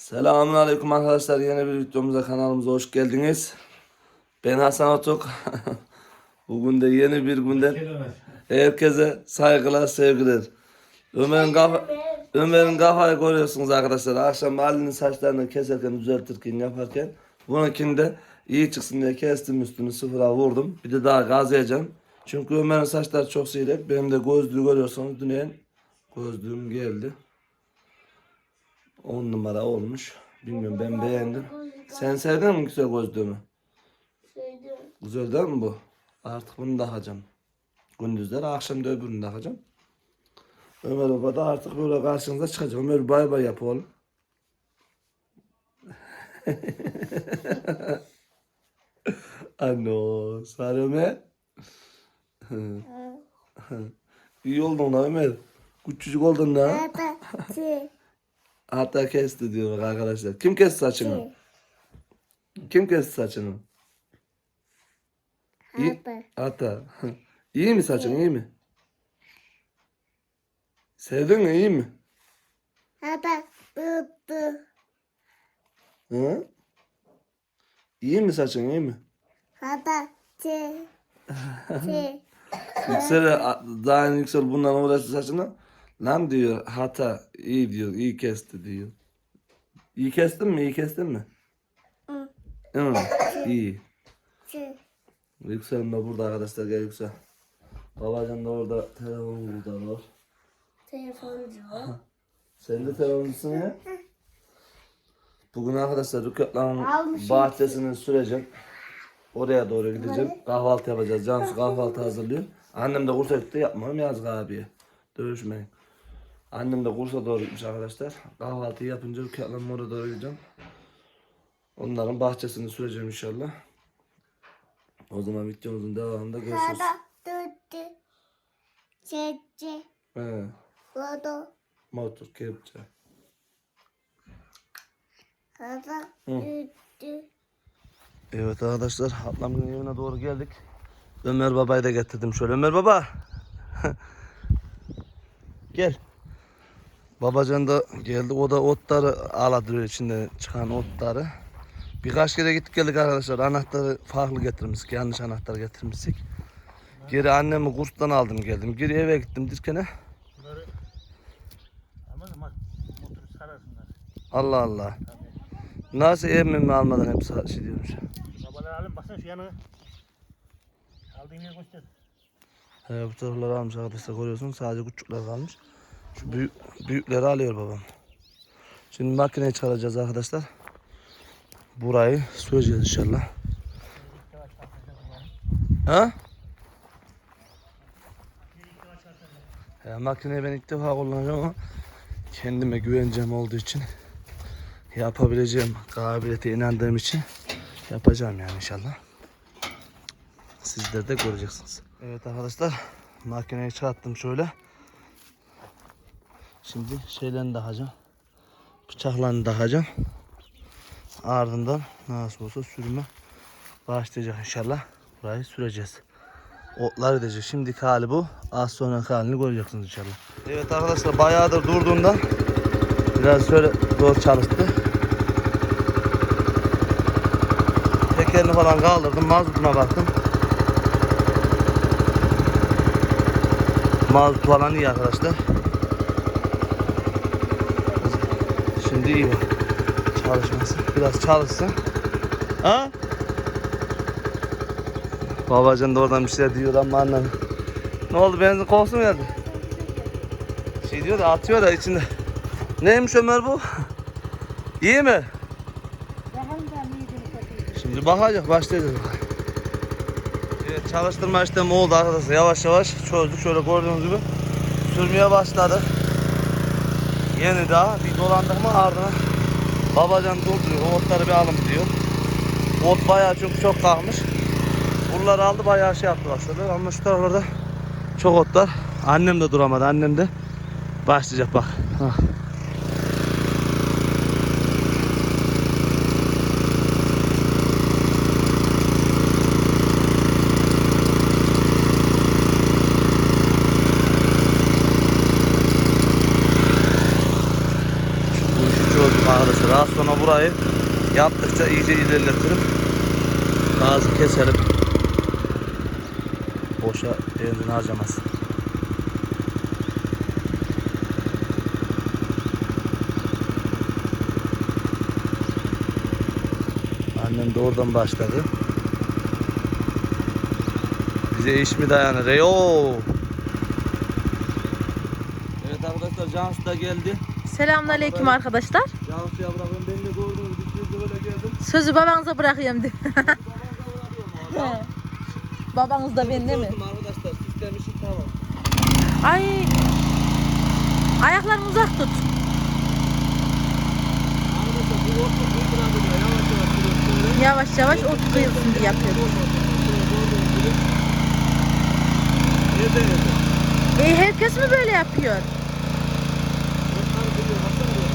Selamun Aleyküm arkadaşlar. Yeni bir videomuza kanalımıza hoş geldiniz. Ben Hasan Otuk. Bugün de yeni bir günden herkese saygılar, sevgiler. Ömer'in kafa, Ömer'in kafayı görüyorsunuz arkadaşlar. Akşam Ali'nin saçlarını keserken, düzeltirken, yaparken bununkini de iyi çıksın diye kestim üstünü sıfıra vurdum. Bir de daha gazlayacağım. Çünkü Ömer'in saçları çok seyrek. Benim de gözlüğü görüyorsunuz. Dün gözlüğüm geldi. 10 numara olmuş. Bilmiyorum ben beğendim. Sen sevdin mi güzel gözlüğümü? Sevdim. Güzel değil mi bu? Artık bunu takacağım. Gündüzler akşam da öbürünü takacağım. Ömer Baba da artık böyle karşınıza çıkacak. Ömer bay bay yap oğlum. Ano, sarı Ömer. İyi oldun lan Ömer. Küçücük oldun lan. Hatta kesti diyor arkadaşlar. Kim kesti saçını? Kim kesti saçını? İyi. Hatta. iyi mi saçın iyi mi? Sevdin mi iyi mi? Baba. Baba. Hı? İyi mi saçın iyi mi? Baba. Şey. Şey. Yüksel daha yüksel bundan uğraştı saçını. Lan diyor hata iyi diyor iyi kesti diyor. İyi kestin mi iyi kestin mi? Hı. Hı, iyi. Şey. Yüksel de burada arkadaşlar gel Yüksel. Babacan da orada telefon burada var. Telefoncu. Sen de telefoncusun ya. Bugün arkadaşlar Rükatlar'ın Almışım. bahçesini süreceğim. Oraya doğru gideceğim. Kahvaltı yapacağız. Cansu kahvaltı hazırlıyor. Annem de kursa gitti yapmam yazık abiye. Dövüşmeyin. Annem de kursa doğru gitmiş arkadaşlar. Kahvaltıyı yapınca Rükatlar'ın oraya doğru gideceğim. Onların bahçesini süreceğim inşallah. O zaman videomuzun devamında görüşürüz. Tuttu. Çekçe. He, Baba. motor kepçe. Baba. Tuttu. Evet arkadaşlar ablamın evine doğru geldik. Ömer babayı da getirdim şöyle. Ömer baba. Gel. Babacan da geldi. O da otları ağladı içinde çıkan otları. Birkaç kere gittik geldik arkadaşlar. Anahtarı farklı getirmiştik. Yanlış anahtar getirmiştik. Geri annemi kurstan aldım geldim. Geri eve gittim dirkene. Bunları ama ama motoru sararsınlar. Allah Allah. Nasıl emmimi almadan hepsi şey diyormuş. Babalar alın baksana şu yanı. Aldığın yeri göster. He, bu tarafları almış arkadaşlar görüyorsunuz. Sadece küçükler kalmış. Şu büyük, büyükleri alıyor babam. Şimdi makineyi çıkaracağız arkadaşlar. Burayı süreceğiz inşallah. Ha? Ya makineyi ben ilk defa kullanacağım ama kendime güveneceğim olduğu için yapabileceğim kabiliyete inandığım için yapacağım yani inşallah. Sizler de göreceksiniz. Evet arkadaşlar makineyi çıkarttım şöyle. Şimdi şeylerini takacağım. Bıçaklarını takacağım. Ardından nasıl olsa sürüme başlayacak inşallah. Burayı süreceğiz. Otlar edecek. Şimdiki hali bu. Az sonraki halini göreceksiniz inşallah. Evet arkadaşlar bayağıdır durduğundan biraz şöyle zor çalıştı. Tekerini falan kaldırdım. Mazotuna baktım. Mazot falan iyi arkadaşlar. Şimdi iyi bak. Çalışması. Biraz çalışsın. Ha? Babacan da oradan bir şeyler diyor ama annem. Ne oldu benzin kokusu mu geldi? Şey diyor da atıyor da içinde. Neymiş Ömer bu? İyi mi? Şimdi bakacak başlayacağız. Evet çalıştırma işlemi oldu arkadaşlar. Yavaş yavaş çözdük. Şöyle gördüğünüz gibi sürmeye başladık. Yeni daha bir dolandık mı ardına babacan dolduruyor. O otları bir alın diyor. Ot bayağı çünkü çok kalkmış. Buraları aldı bayağı şey yaptı başladı. Ama şu taraflarda çok otlar. Annem de duramadı. Annem de başlayacak bak. Hah. Bu işi çözdüm arkadaşlar. arkadaşlar. Az sonra burayı yaptıkça iyice ilerletirim. Gazı keselim. Boşa benzin harcamaz. Annem de oradan başladı. Bize iş mi dayanır? Eyo! Evet arkadaşlar Cansu da geldi. Selamünaleyküm arkadaşlar. Cansu'ya bırakın ben de gördüğünüz gibi böyle geldim. Sözü babanıza bırakayım de. Babanız da ben değil mi? Gördüm arkadaşlar sistem işi tamam. Ay. Ayaklarını uzak tut. Arkadaşlar bu orta. Yavaş yavaş duruyor. Şöyle. Yavaş yavaş ot kıyılsın diye yapıyorum. Evde evde. E herkes mi böyle yapıyor? Onlar duruyor, baksana diyor.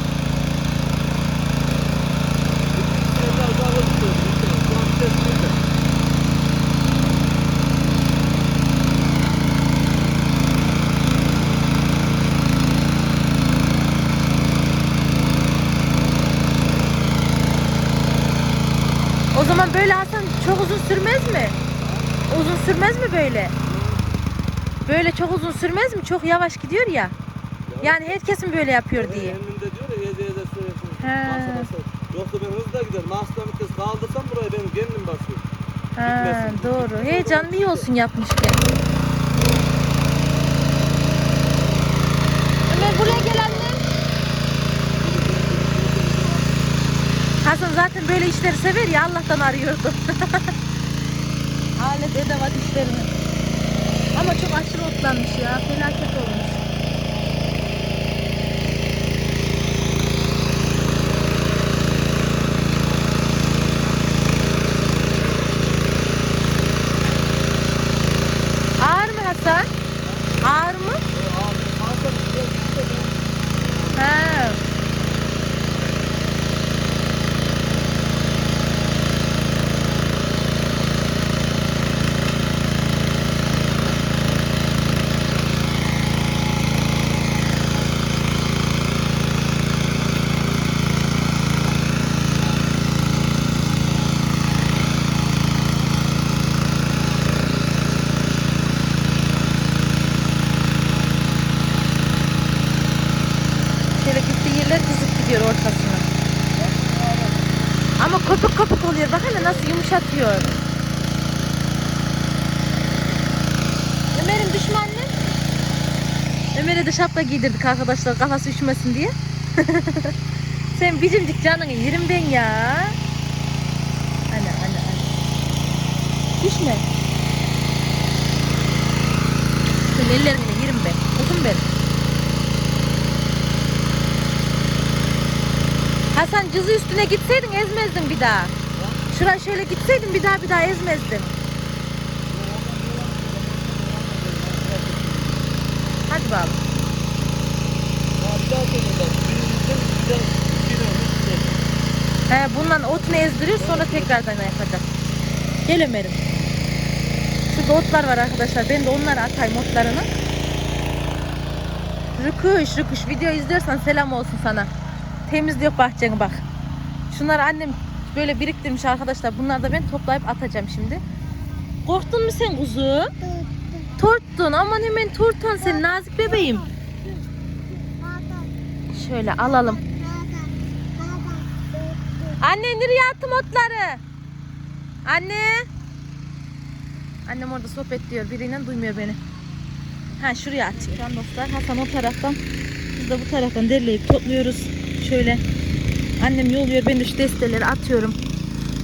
Evler daha hızlı duruyor, işte. Şu an ses burada. O zaman böyle Hasan çok uzun sürmez mi? Uzun sürmez mi böyle? Böyle çok uzun sürmez mi? Çok yavaş gidiyor ya. Yani herkes mi böyle yapıyor diye. Emrimde diyor ya yeze yeze sürüyorsun. He. Basa basa. Yoksa ben hızla giderim. Aslan vites kaldırsam burayı benim kendim basıyorum. Ha, Gitmesin. doğru. Heyecanlı iyi olsun yapmışken. Ömer buraya gel annem. Hasan zaten böyle işleri sever ya Allah'tan arıyordu. Alet edevat işlerini. Ama çok aşırı otlanmış ya. Felaket olmuş. Ağır mı Hasan? Ağır mı? He. Şöyle gittiği yerler dizip gidiyor ortasına. Ama kopuk kopuk oluyor. Bak hele nasıl yumuşatıyor. Ömer'in düşme anne. Ömer'e de şapka giydirdik arkadaşlar kafası üşümesin diye. Sen bicimcik canını yerim ben ya. Ana ana ana. Düşme. Sen ellerini yerim ben. Kızım benim. Hasan cızı üstüne gitseydin ezmezdin bir daha. Şuraya şöyle gitseydin bir daha bir daha ezmezdin. Hadi bakalım. He, bundan otunu ezdiriyor sonra tekrardan yapacak. Gel Ömer'im. Şurada otlar var arkadaşlar. Ben de onlara atayım otlarını. Rüküş rüküş video izliyorsan selam olsun sana. Temizliyor bahçeni bak. Şunları annem böyle biriktirmiş arkadaşlar. Bunları da ben toplayıp atacağım şimdi. Korktun mu sen kuzu? Torttun aman hemen tortan sen nazik bebeğim. Şöyle alalım. Anne nereye attım otları? Anne. Annem orada sohbet diyor. Biriyle duymuyor beni. Ha şuraya. Can dostlar Hasan o taraftan. Biz de bu taraftan derleyip topluyoruz. Şöyle. Annem yoluyor. Ben de şu desteleri atıyorum.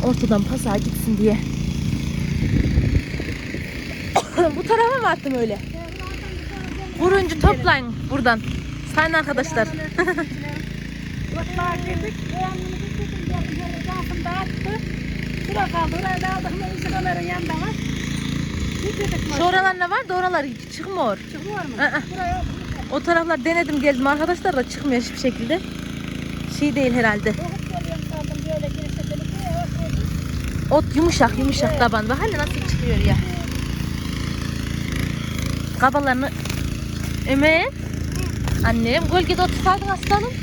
Ortadan pazar gitsin diye. bu tarafa mı attım öyle? Vuruncu toplayın buradan. Sayın arkadaşlar. Otlar dedik, beğendiğini getirdim, geldim böyle dağıtım dağıttı. Şura kaldı, oraya da aldık, ne işin onların yanında var. Getirdik Şu oralar ne var da oralar çıkmıyor. Çıkıyor mu? Aa. Buraya O taraflar denedim geldim arkadaşlar da çıkmıyor hiçbir şekilde. Şey değil herhalde. Ot yumuşak yumuşak taban. Bak hele nasıl çıkıyor ya. Kabalarını Ömer. Annem gölgede otursaydın aslanım.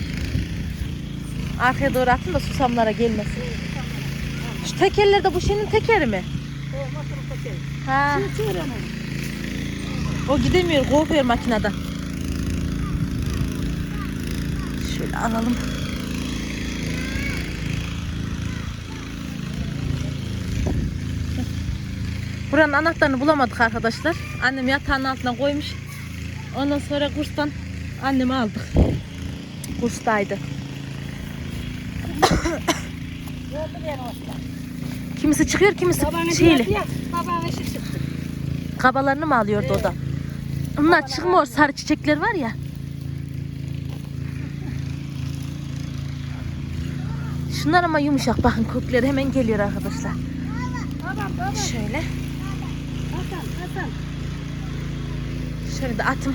Arkaya doğru atın da susamlara gelmesin. Şu tekerler de bu şeyin tekeri mi? Ha. O gidemiyor, kovuyor makineden. Şöyle alalım. Buranın anahtarını bulamadık arkadaşlar. Annem yatağın altına koymuş. Ondan sonra kurstan annemi aldık. Kurstaydı. Kimisi çıkıyor, kimisi Babanı şeyli. ışık çıktı. Kabalarını mı alıyordu o da? Onlar çıkmıyor sarı çiçekler var ya. Şunlar ama yumuşak bakın kökleri hemen geliyor arkadaşlar. Babam babam. Şöyle. Hasan Hasan. Şöyle de atım.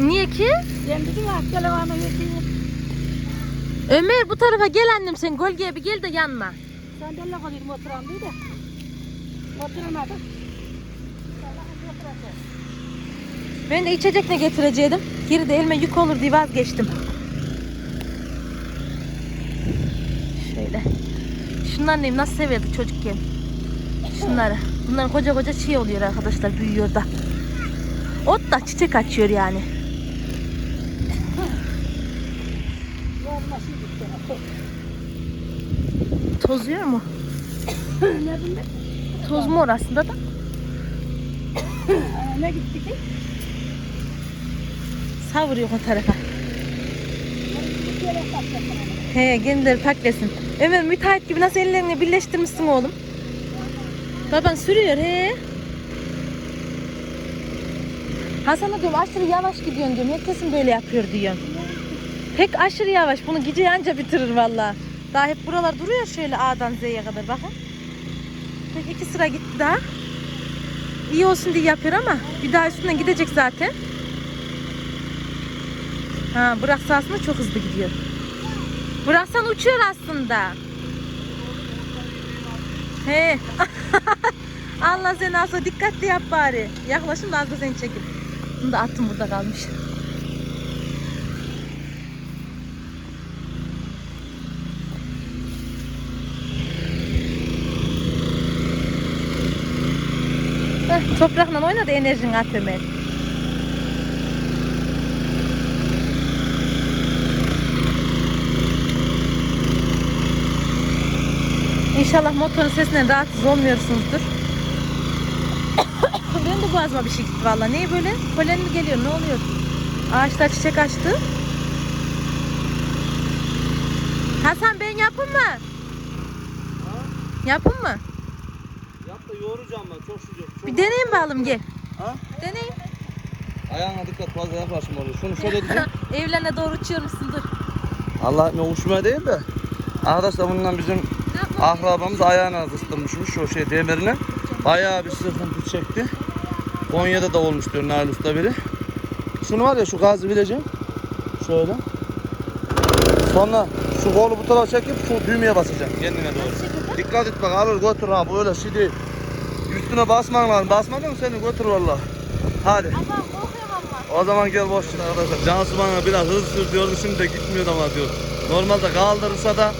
Niye ki? Ben dedim ya telefonu yediğim. Ömer bu tarafa gel annem sen gölgeye bir gel de yanma. Sen de oturan diye de. Oturamadım. Ben de içecek ne getirecektim. Geri de elime yük olur diye vazgeçtim. Şöyle. Şunlar neyim nasıl severdik çocukken. Şunları. Bunların koca koca çiğ oluyor arkadaşlar büyüyor da. Ot da çiçek açıyor yani. Tozuyor mu? Toz mu orasında da? Ne gitti ki? Savuruyor o tarafa. He kendileri paklesin. Ömer müteahhit gibi nasıl ellerini birleştirmişsin oğlum? Baban sürüyor he. Hasan'a diyorum aşırı yavaş gidiyorsun diyorum. Herkesin böyle yapıyor diyorum. Pek aşırı yavaş. Bunu gece anca bitirir valla. Daha hep buralar duruyor şöyle A'dan Z'ye kadar bakın. Tek iki sıra gitti daha. İyi olsun diye yapıyor ama bir daha üstünden gidecek zaten. Ha bırak sahasında çok hızlı gidiyor. Bıraksan uçuyor aslında. He. Allah seni asla dikkatli yap bari. Yaklaşın da az da seni çekip. Bunu da attım burada kalmış. Heh, toprakla oyna da enerjini. İnşallah motorun sesinden rahatsız olmuyorsunuzdur. De boğazıma bir şey gitti valla. Niye böyle? Polen mi geliyor? Ne oluyor? Ağaçlar çiçek açtı. Hasan ben yapın mı? Yapın mı? Yap da yoğuracağım ben çok sıcak. Bir deneyim bakalım gel. Ha? Deneyim. Ayağına dikkat fazla yaklaşma oluyor. Şunu şöyle diyeyim. Evlerine doğru uçuyor musun? Dur. Allah ne uçmaya değil de. Arkadaşlar bundan bizim akrabamız ayağına ısıtırmışmış o şey demirine. Bayağı bir sıkıntı çekti. Konya'da da olmuş diyor Nail Usta biri. Şunu var ya şu gazı bileceğim. Şöyle. Sonra şu kolu bu tarafa çekip şu düğmeye basacaksın kendine doğru. Dikkat et bak alır götür ha böyle şey değil. Üstüne basman lazım. Basmadın mı seni götür valla. Hadi. Ama. O zaman gel boş ver arkadaşlar. Cansu bana biraz hız sür diyordu şimdi de gitmiyor ama diyor. Normalde kaldırırsa da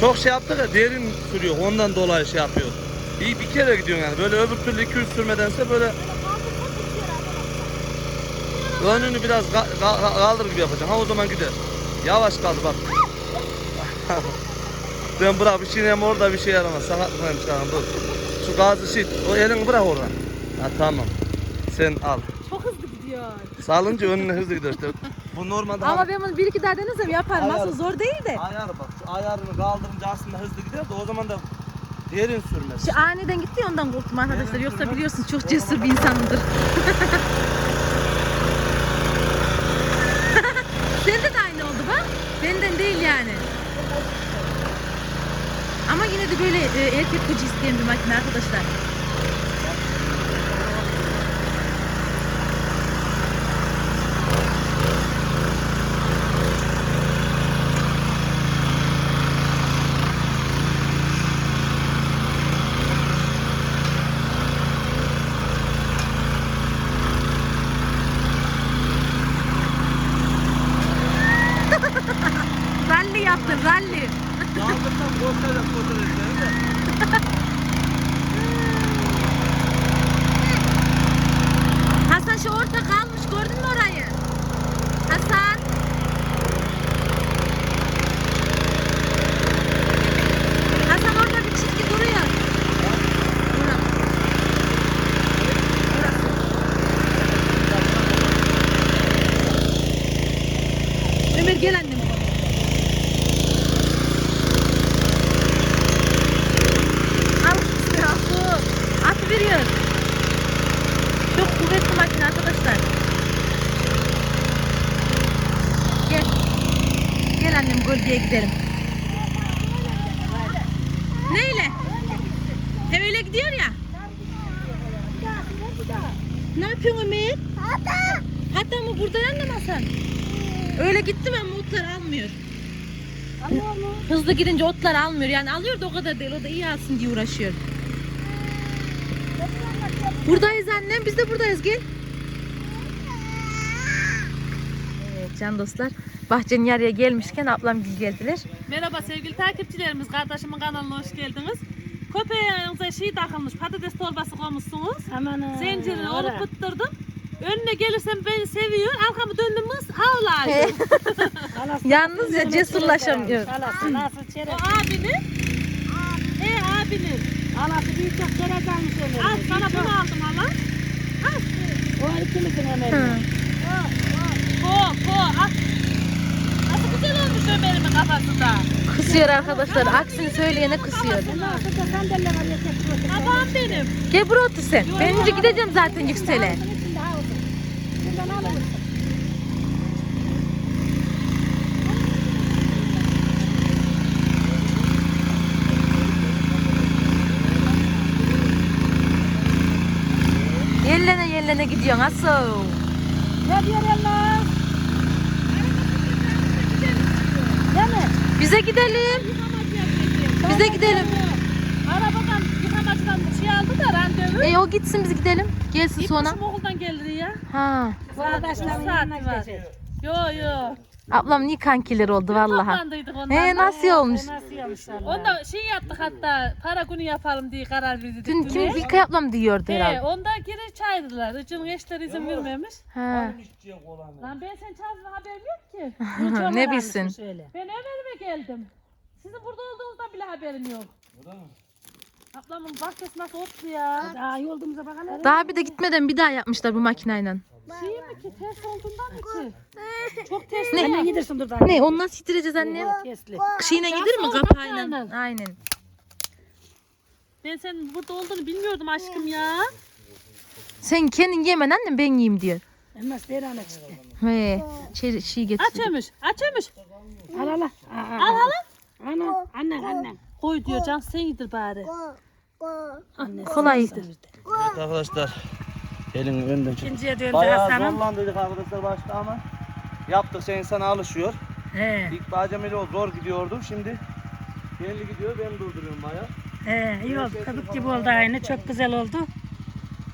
çok şey yaptı da derin sürüyor. Ondan dolayı şey yapıyor. İyi bir kere gidiyor yani. Böyle öbür türlü 200 sürmedense böyle önünü biraz ka- ka- kaldır gibi yapacaksın. Ha o zaman gider. Yavaş kaldı bak. Sen bırak bir şey yeme orada bir şey yaramaz. Sakatlanmış tamam dur. Şu gazı şey, o elini bırak oradan. Ha tamam. Sen al. Çok hızlı gidiyor. Salınca önüne hızlı gidiyor işte. Bu normalde Ama ben bunu bir iki daha denesem yaparım. Ayar. Aslında zor değil de. ayarı bak. Şu ayarını kaldırınca aslında hızlı gidiyor da o zaman da derin sürmez. Şu aniden gitti ondan korktum arkadaşlar. Yoksa evet. biliyorsunuz çok cesur bir insanımdır. Sende de aynı oldu bak. Benden değil yani. Ama yine de böyle e, erkek gücü isteyen bir makine arkadaşlar. Burada annem Hasan? Öyle gitti ama otlar almıyor. Hızlı gidince otlar almıyor. Yani alıyor da o kadar değil. O da iyi alsın diye uğraşıyor. Buradayız annem. Biz de buradayız. Gel. Evet can dostlar. Bahçenin yarıya gelmişken ablam gel geldiler. Merhaba sevgili takipçilerimiz. Kardeşimin kanalına hoş geldiniz. Köpeğinize şey takılmış, patates torbası koymuşsunuz. Aman Zincirini olup fıttırdım. Önüne gelirsem beni seviyor. Arkamı döndüm mü havlar. Yalnız ya cesurlaşamıyor. Halası nasıl o çerez? abinin. He abinin. Halası bir çok çerez almış Ömer'e. Al sana bunu aldım hala. O ikimizin. Ömer'e. Po po at. Nasıl güzel olmuş Ömer'imin kafasında. Kısıyor arkadaşlar. Aksini söyleyene ya tek Babam benim. Gel buraya otur sen. Ben önce gideceğim zaten yüksele. Gidiyorsun asıl. Ne diyor Allah? Değil mi? Bize gidelim. Bize gidelim. Arabadan yıkamacıdan şey aldı da randevu. E o gitsin biz gidelim. Gelsin sonra. Gitmişim okuldan gelir ya. Ha. Bu arkadaşların yanına gidecek. Yo yo. Ablam niye kankiler oldu vallahi. Toplandıydık ondan. He nasıl olmuş? Nasıl yapmış Allah? Onda şey yaptık hatta para günü yapalım diye karar verdik. Dün kim Vilkay ablam diyordu He, herhalde. onda geri çağırdılar. Icın eşleri izin vermemiş. Ha. Lan ben sen çağırdığın haberim yok ki. ne bilsin. Ben Ömer'ime geldim. Sizin burada olduğunuzdan bile haberim yok. Ablamın bahçesi nasıl otlu ya. Daha iyi olduğumuza bakalım. Daha bir de gitmeden bir daha yapmışlar bu makineyle. Şey mi ki ters olduğundan mı ki? Çok ters. Ne? Hemen gidersin dur daha. Ne ondan sitireceğiz annem. Kesli. Şeyine gider mi kapağıyla? aynen. Aynen. Ben senin burada olduğunu bilmiyordum aşkım ya. Sen kendin yemen annem ben yiyeyim diyor. Hemen seyrana çıktı. He. Şey, şey getir. Açmış, açmış. Al al al. Al. Ana, annen annen. Koy diyor can sen yedir bari. Go. Kolay. Evet arkadaşlar. Elin önden çık. İkinciye döndü Bayağı Hasan'ım. zorlandıydık arkadaşlar başta ama yaptıkça insan alışıyor. He, İlk acemeli o zor gidiyordu. Şimdi belli gidiyor ben durduruyorum bayağı. he, iyi oldu. Kabuk gibi oldu aynı. Çok güzel oldu.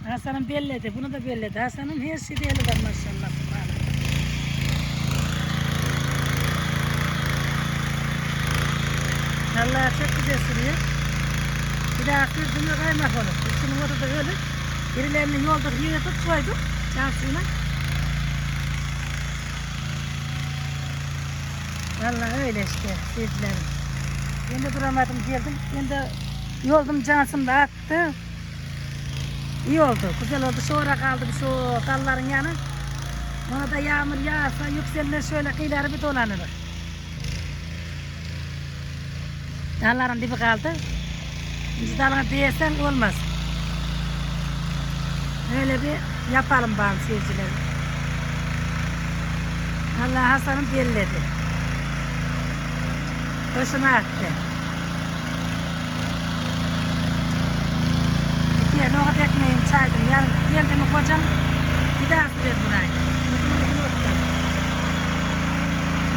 Hasan'ım belledi. Bunu da belledi. Hasan'ım her şeyde eli var maşallah. Allah çok güzel sürüyor. Bir daha kırdığında kaymak olur. Üstünün orada öyle. Birilerini yolduk, yiyorduk, koyduk. Çarşıyla. Vallahi öyle işte sevgilerim. Ben de duramadım geldim. Ben de yoldum cansım da attı. İyi oldu, güzel oldu. Şu ara kaldı şu dalların yanı. Ona da yağmur yağarsa yükselir şöyle kıyıları bir dolanır. Dalların dibi kaldı. Biz dalına değersen olmaz. Öyle bir yapalım bana seyircilerim. Allah Hasan'ım belledi. Hoşuna attı. Bir nohut ekmeğim çaydım. Yarın geldi mi kocam bir daha ver burayı.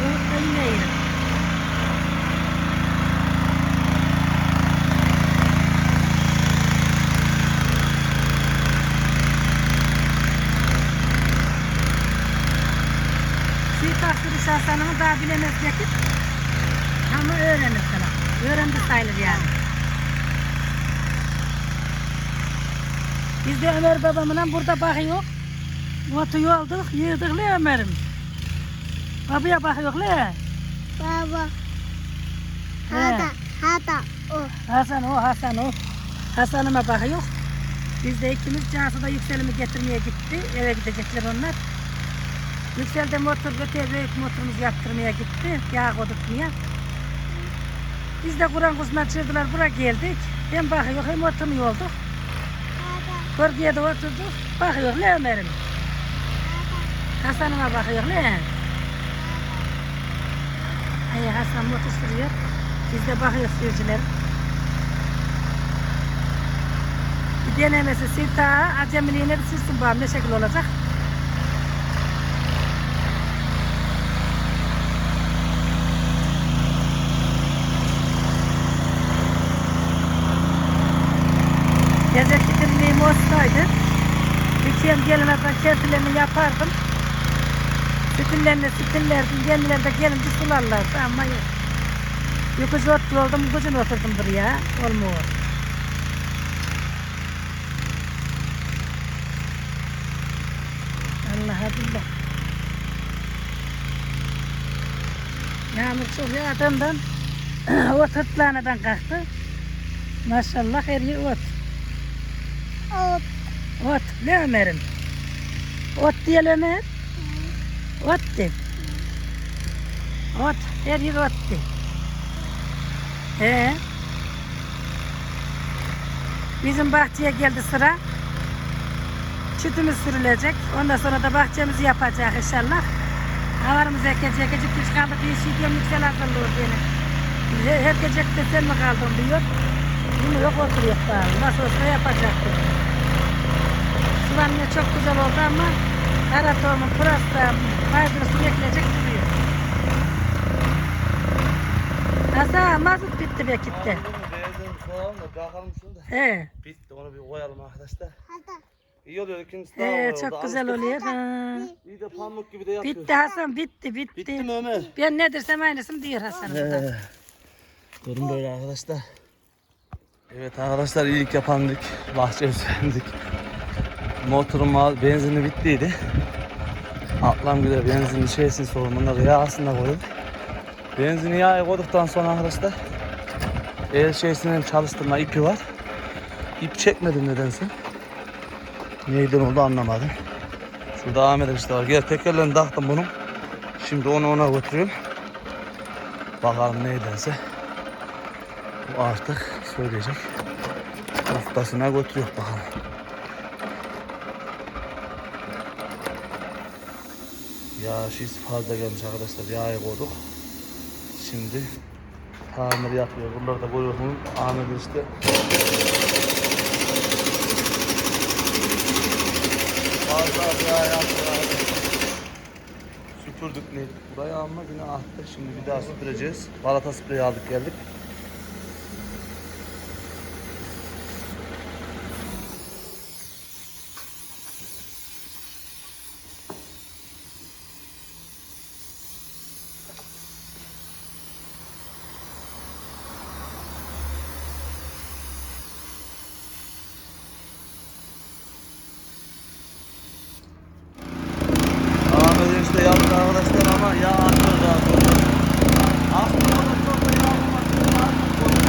Nohut da yine yerim. Suikastı Hasan'ımı daha bilemez vakit. Ama öğrenir falan. Öğrendi sayılır yani. Biz de Ömer babamla burada bakıyor. Otu yolduk, yığdık le Ömer'im. Babaya bakıyor le. Baba. Hada. Hada. O. Hasan o, Hasan o. Hasan'ıma bakıyor. Biz de ikimiz Cansu'da yükselimi getirmeye gitti. Eve gidecekler onlar. Yüksel'de motor götür, büyük motorumuzu yaptırmaya gitti. Yağ kodurtmaya. Biz de Kur'an kursuna çığırdılar, buraya geldik. Hem bakıyor, hem oturmuyor olduk. Hada. Bölgeye de oturduk. Bakıyor ne Ömer'im. Hasan'ıma bakıyor ne? Ay Hasan motor sürüyor. Biz de bakıyoruz sürücüler. Bir denemesi sirtağı acemiliğine bir sürsün bağım ne şekil olacak. Hüseyin gelinlerden kertilerini yapardım. Sütünlerini sütünlerdim. Kendileri de gelince sularlardı ama yok. Yokucu ot yoldum, gücün oturdum buraya. Olmuyor. Allah billah. Yağmur çok yağdığından ot hırtlağından kalktı. Maşallah her yer ot. O. Ot ne Ömer'im? Ot diye Ömer. Ot de. Ot. Her yer ot de. Ee? Bizim bahçeye geldi sıra. Çütümüz sürülecek. Ondan sonra da bahçemizi yapacak inşallah. Havarımızı ekecek. Ecik güç kaldık. Bir şey diyorum yüksel hazırlıyor beni. Her, her gece de sen mi kaldın diyor. Bunu yok oturuyor. Nasıl olsa yapacaktır. Sulanma çok güzel oldu ama ara tohumun pırasta maydanozu ekleyecek duruyor. Hasan mazot bitti be gitti. He, Bitti onu bir koyalım arkadaşlar. Hada. İyi oluyor ikincisi daha he oldu. çok güzel oluyor. Ha. İyi de pamuk gibi de yapıyor. Bitti Hasan bitti bitti. Bitti mi Ömer? Ben ne dersem aynısını diyor Hasan. Ee, Durum böyle arkadaşlar. Evet arkadaşlar iyilik yapandık. Bahçe düzenledik. Motorum al- benzini bittiydi. Atlam güzel benzin şeysin sorumunda yağ aslında koydum. Benzini yağa koyduktan sonra arkadaşlar el şeysinin çalıştırma ipi var. İp çekmedim nedense. Neyden oldu anlamadım. Şurada Ahmet işte var. Gel tekerlerini taktım bunun. Şimdi onu ona götürüyorum. Bakalım neydense. Bu artık söyleyecek. Ustasına götürüyor bakalım. Ya şiş fazla gelmiş arkadaşlar. Yağı koyduk. Şimdi tamir yapıyor. Bunları da görüyorsunuz. Ahmet işte. Fazla yağ yaptı. Süpürdük ne? Burayı alma yine attı. Şimdi bir daha süpüreceğiz. Balata spreyi aldık geldik. Ahmet işte yaptı arkadaşlar ama yağ atıyor daha sonra. Aslında onun çok da yağ olmasın. Artık koydu.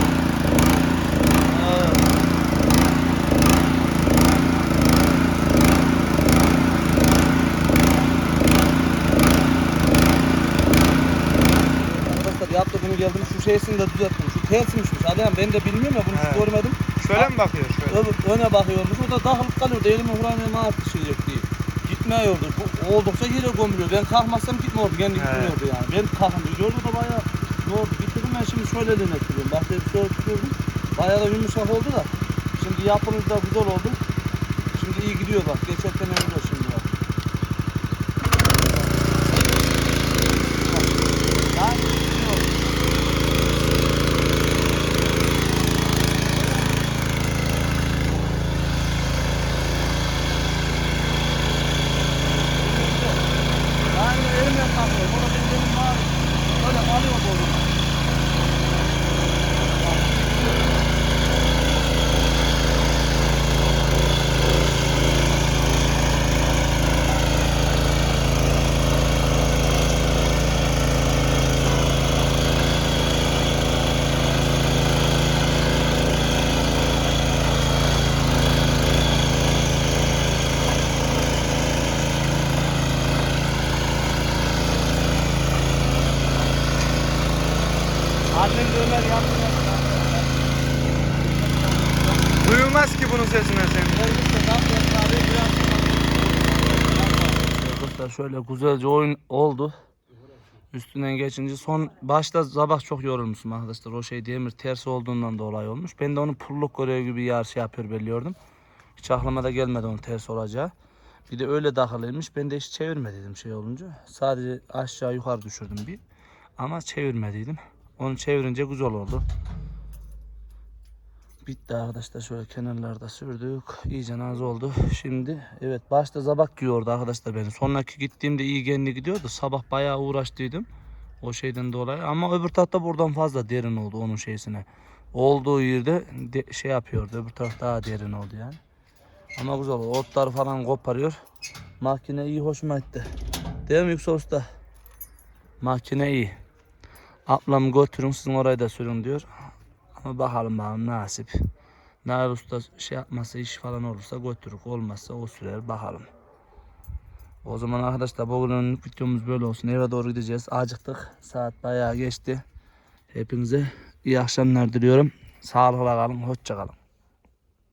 Evet. Arkadaşlar yaptı bunu şeysini de düzelttim. Şu tersiymişmiş. Adem ben de bilmiyorum ya bunu hiç He. görmedim. Şöyle mi bakıyor şöyle? Öbür öne bakıyormuş. O da takılıp kalıyordu. Elimi vuramaya artık şeyecek diye. Gitmiyordu. Bu oldukça yere gömülüyor. Ben kalkmazsam gitmiyordu. Kendi He. gitmiyordu yani. Ben kalkınca yolu da bayağı ne oldu? Bitirdim ben şimdi şöyle denettiriyorum. Bahçede bir soğuk tutuyordum. Bayağı da yumuşak oldu da. Şimdi yapımız da güzel oldu. Şimdi iyi gidiyor bak. Geçerken gidiyor şimdi bak. Bak. Yani gidiyor. Yani elimle kalkıyorum. Ona benim elim var. Böyle kalıyor boynuma. Ömer yardım et. Duyulmaz ki bunun sesine senin. Arkadaşlar şöyle güzelce oyun oldu. Üstünden geçince son başta sabah çok yorulmuşum arkadaşlar. O şey demir ters olduğundan dolayı olmuş. Ben de onu pulluk görev gibi yar şey yapıyor beliyordum. Hiç aklıma da gelmedi onun ters olacağı. Bir de öyle takılıymış. Ben de hiç çevirmediydim şey olunca. Sadece aşağı yukarı düşürdüm bir. Ama çevirmediydim. Onu çevirince güzel oldu. Bitti arkadaşlar şöyle kenarlarda sürdük. İyice az oldu. Şimdi evet başta zabak giyiyordu arkadaşlar beni. Sonraki gittiğimde iyi kendi gidiyordu. Sabah bayağı uğraştıydım. O şeyden dolayı. Ama öbür tarafta buradan fazla derin oldu onun şeysine. Olduğu yerde de- şey yapıyordu. Öbür taraf daha derin oldu yani. Ama güzel oldu. Otları falan koparıyor. Makine iyi hoşuma gitti. Değil mi Yüksel Usta? Makine iyi. Ablam götürün sizin orayı da sürün diyor. Ama bakalım bakalım nasip. Nail Usta şey yapmazsa iş falan olursa götürük. Olmazsa o sürer bakalım. O zaman arkadaşlar bugünün videomuz böyle olsun. Eve doğru gideceğiz. Acıktık. Saat bayağı geçti. Hepinize iyi akşamlar diliyorum. Sağlıkla kalın. Hoşça kalın.